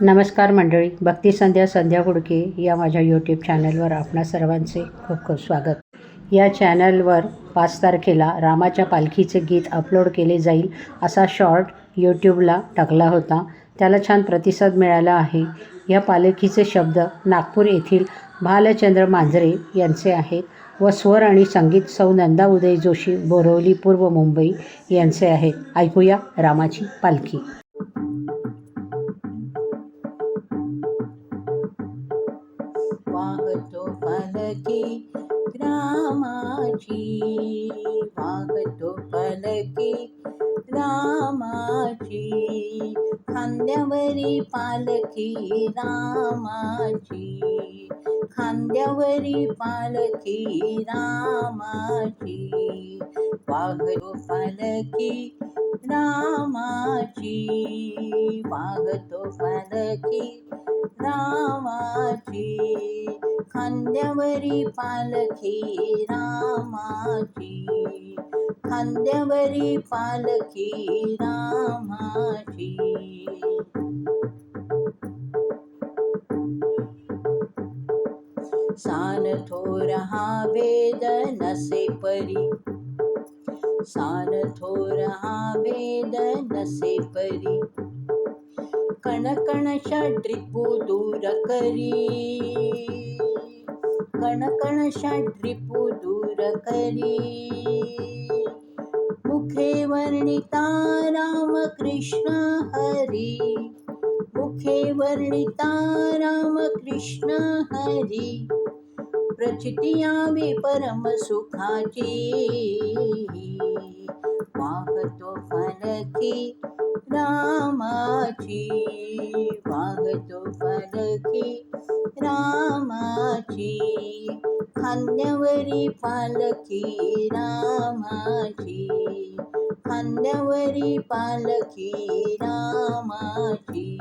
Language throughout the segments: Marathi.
नमस्कार मंडळी भक्ती संध्या संध्या गुडके या माझ्या यूट्यूब चॅनलवर आपणा सर्वांचे खूप खूप स्वागत. या चॅनलवर पाच तारखेला रामाच्या पालखीचे गीत अपलोड केले जाईल असा शॉर्ट यूट्यूबला टाकला होता. त्याला छान प्रतिसाद मिळाला आहे. या पालखीचे शब्द नागपूर येथील भालचंद्र मांजरे यांचे आहेत व स्वर आणि संगीत सौ नंदा उदय जोशी बोरवली पूर्व मुंबई यांचे आहेत. ऐकूया रामाची पालखी. वागतो पलकी रामाची. वागतो पलकी रामाची. खांद्यावरी पालखी रामाची. खांद्यावरी पालखी रामाची. वागतो पालखी रामाची. वागतो पालखी रामाची. खांद्यावरी पालखी रामाची. खांद्यावरी पालखी रामाची. सान थोर हा वेद नसे परी. सान थोर हा वेद नसे परी. कणकण षड्रिपू दूर करी. कणकण षड्रिपू दूर करी। मुखे वर्णिता राम कृष्ण हरी। मुखे वर्णिता राम कृष्ण हरी प्रचितियावे परम सुखाची। वाहतो फलकी रामाची। पाहतो पालखी रामाची. खांद्यावरी पालखी रामाची. खांद्यावरी पालखी रामाची.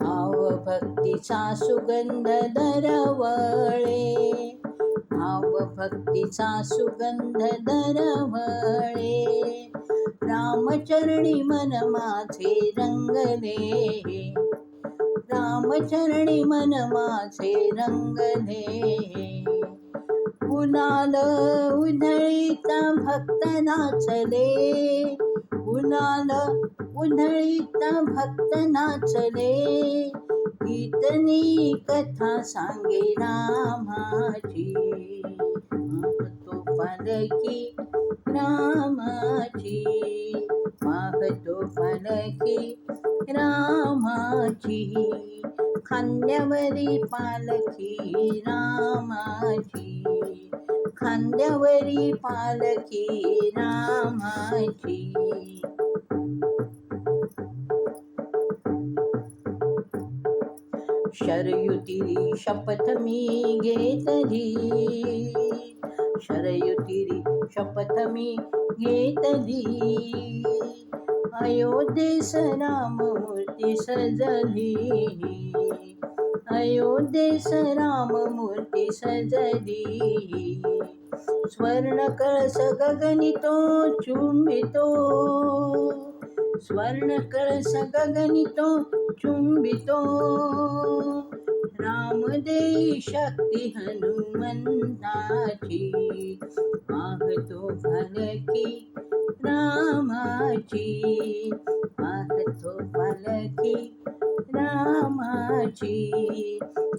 भाव भक्तीचा सुगंध दरवळे. भाव भक्तीचा सुगंध दरवळे. रामचरणी मन माझे रंगले. रामचरणी मन माझे रंगले. कुणाल उधळीता भक्त नाचले. कुणाल उधळीता भक्त नाचले गीतनी कथा सांगे रामाची. वाहतो फलकी रामाची. पाहतो फलकी रामाची. खांद्यावरी पालखी रामाची. खांद्यावरी पालखी रामाची. शरयुतिरी शपथ मी घेतली. शरयुतिरी शपथ मी घेतली. अयोध्येस राममूर्ती सजली अयोध्येस राममूर्ती सजली. स्वर्ण कळस गगनितो चुंबितो. स्वर्ण कळस गगनितो चुंबितो. रामदेई शक्ती हनुमंताची वाहतो फलकी रामाची. वाहतो पालखी रामाची.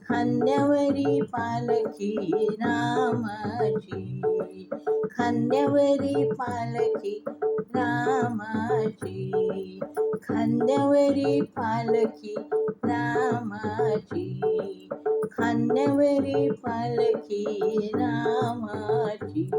खांद्यावरी पालखी रामाची. खांद्यावरी पालखी रामाची. खांद्यावरी पालखी रामाची. खांद्यावरी पालखी रामाची.